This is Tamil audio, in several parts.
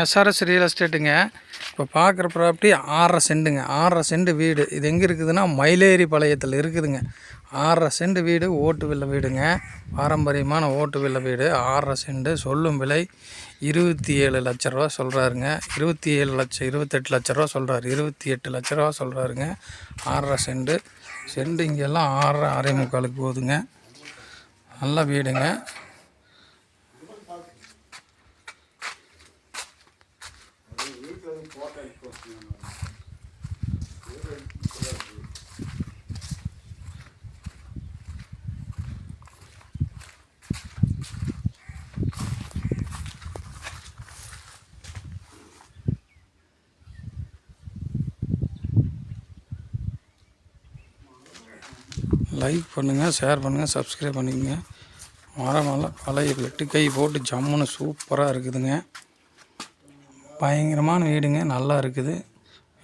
எஸ்ஆர்எஸ் ரியல் எஸ்டேட்டுங்க இப்போ பார்க்குற ப்ராப்பர்ட்டி ஆறரை செண்டுங்க. ஆறரை செண்டு வீடு. இது எங்கே இருக்குதுன்னா மயிலேரி பாளையத்தில் இருக்குதுங்க. ஆறரை செண்டு வீடு ஓட்டு வில்ல வீடுங்க. பாரம்பரியமான ஓட்டு வில்ல வீடு. ஆறரை செண்டு சொல்லும் விலை இருபத்தி ஏழு லட்ச ரூபா சொல்கிறாருங்க இருபத்தி ஏழு லட்சம் இருபத்தெட்டு லட்ச ரூபா சொல்கிறாரு இருபத்தி எட்டு லட்ச ரூபா சொல்கிறாருங்க ஆறரை செண்டு. செண்டு இங்கெல்லாம் ஆறரை அரை முக்காலுக்கு போகுதுங்க. நல்ல வீடுங்க. லைக் பண்ணுங்கள் ஷேர் பண்ணுங்கள் சப்ஸ்கிரைப் பண்ணிக்கங்க. மரமெல்லாம் பழைய வெட்டுக்கை கை போட்டு ஜம்முன்னு சூப்பராக இருக்குதுங்க. பயங்கரமான வீடுங்க நல்லா இருக்குது.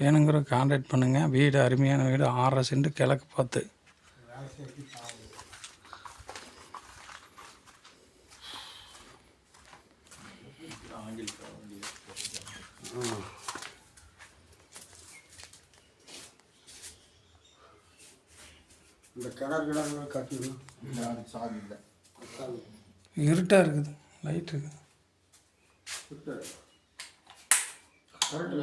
வேணுங்கிற கான்டாக்ட் பண்ணுங்கள் வீடு அருமையான வீடு. ஆறரை சென்ட் கிழக்கு பார்த்து. இந்த கிணறு கிணறு கட்டணும் சாவி இல்லை. இருட்டாக இருக்குது. லைட் இருக்குது. கரெக்டு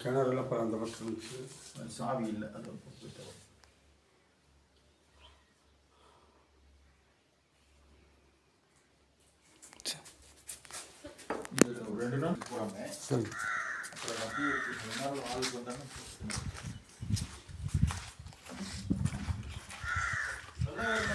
கிணறுல அப்புறம் அந்த பக்கம் இருந்துச்சு சாவி இல்லை அது போயிட்டு ரெண்டு நாள் போகிறாங்க அப்புறம் ரெண்டு நாள் ஆளுக்கு வந்தாங்க நல்லா